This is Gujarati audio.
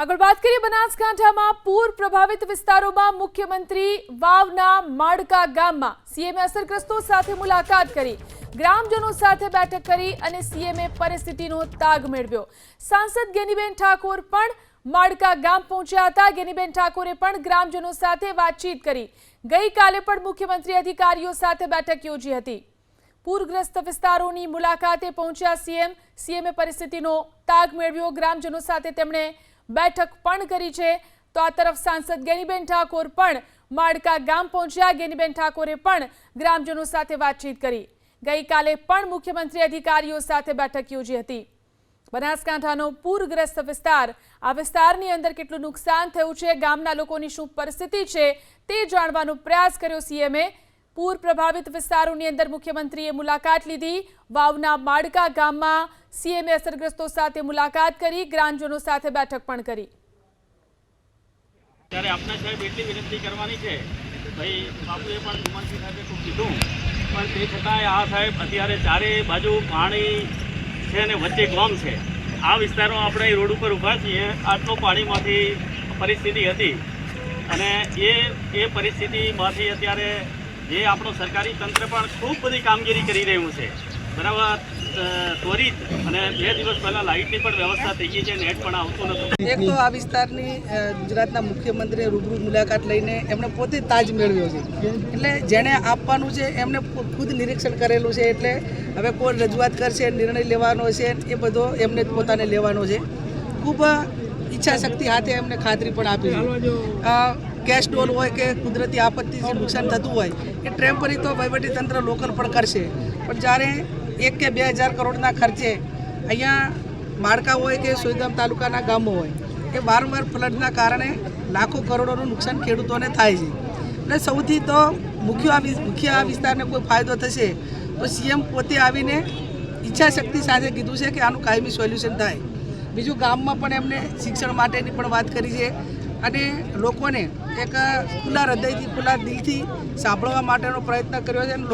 આગળ વાત કરીએ બનાસકાંઠામાં પૂર પ્રભાવિત વિસ્તારોમાં મુખ્યમંત્રી વાવના માડકા ગામમાં સીએમએ અસરગ્રસ્તો સાથે મુલાકાત કરી. ગ્રામજનો સાથે બેઠક કરી અને સીએમએ પરિસ્થિતિનો તાગ મેળવ્યો. સાંસદ ગેનીબેન ઠાકોર પણ માડકા ગામ પહોંચ્યા હતા. ગેનીબેન ઠાકોરે પણ ગ્રામજનો સાથે વાતચીત કરી. ગઈકાલે પણ મુખ્યમંત્રી અધિકારીઓ સાથે બેઠક યોજી હતી. પૂરગ્રસ્ત વિસ્તારોની મુલાકાતે પહોંચ્યા સીએમ. સીએમએ પરિસ્થિતિનો તાગ મેળવ્યો. ગ્રામજનો સાથે તેમણે બેઠક પણ કરી છે. તો આ તરફ સાંસદ ગેનીબેન ઠાકોર પણ માડકા ગામ પહોંચ્યા. ગેનીબેન ઠાકોરે પણ ગ્રામજનો સાથે વાતચીત કરી. ગઈકાલે પણ મુખ્યમંત્રી અધિકારીઓ સાથે બેઠક યોજી હતી. બનાસકાંઠાનો પૂરગ્રસ્ત વિસ્તાર, આ વિસ્તારની અંદર કેટલું નુકસાન થયું છે, ગામના લોકોની શું પરિસ્થિતિ છે તે જાણવાનો પ્રયાસ કર્યો સીએમએ. પૂર પ્રભાવિત વિસ્તારોની અંદર મુખ્યમંત્રીએ મુલાકાત લીધી. વાવના માડકા ગામમાં સીએમએ અસરગ્રસ્તો સાથે મુલાકાત કરી, ગ્રામજનો સાથે બેઠક પણ કરી. ત્યારે આપને સાહેબ એટલી વિનંતી કરવાની છે. ભાઈ, બાપુએ પણ સુમનસિંહ સાહેબે ખૂબ કીધું. પણ તે છતાંય આ સાહેબ અત્યારે ચારે બાજુ પાણી છે અને વચ્ચે ગામ છે. આ વિસ્તારો આપણે રોડ ઉપર ઊભા છીએ. આટલું પાણીમાંથી પરિસ્થિતિ હતી. અને એ એ પરિસ્થિતિમાંથી અત્યારે જે આપણું સરકારી તંત્ર પણ ખૂબ બધી કામગીરી કરી રહ્યું છે. બરાબર? ત્વરિત અને બે દિવસ પહેલાં લાઇટની પણ વ્યવસ્થા થઈ ગઈ છે નેટ પણ આવતું નથી એક તો આ વિસ્તારની ગુજરાતના મુખ્યમંત્રીએ રૂબરૂ મુલાકાત લઈને એમણે પોતે તાજ મેળવ્યો છે. એટલે જેણે આપવાનું છે, એમણે ખુદ નિરીક્ષણ કરેલું છે, એટલે હવે કોઈ રજૂઆત કરશે, નિર્ણય લેવાનો છે, એ બધો એમને પોતાને લેવાનો છે. ખૂબ ઈચ્છા શક્તિ હાથે એમને ખાતરી પણ આપી કેશ ડોલ હોય કે કુદરતી આપત્તિથી નુકસાન થતું હોય, એ ટેમ્પરરી તો વહીવટીતંત્ર લોકલ પણ કરશે. પણ જ્યારે એક કે બે હજાર કરોડના ખર્ચે અહીંયા માળકા હોય કે સોયગામ તાલુકાના ગામો હોય, એ વારંવાર ફ્લડના કારણે લાખો કરોડોનું નુકસાન ખેડૂતોને થાય છે. એટલે સૌથી તો મુખ્ય આ મુખ્ય આ વિસ્તારને કોઈ ફાયદો થશે, તો સીએમ પોતે આવીને ઈચ્છા શક્તિ સાથે કીધું છે કે આનું કાયમી સોલ્યુશન થાય. બીજું ગામમાં પણ એમને શિક્ષણ માટેની પણ વાત કરી છે. અને લોકોને એક ખુલ્લા હૃદયથી ખુલ્લા દિલથી સાંભળવા માટેનો પ્રયત્ન કર્યો છે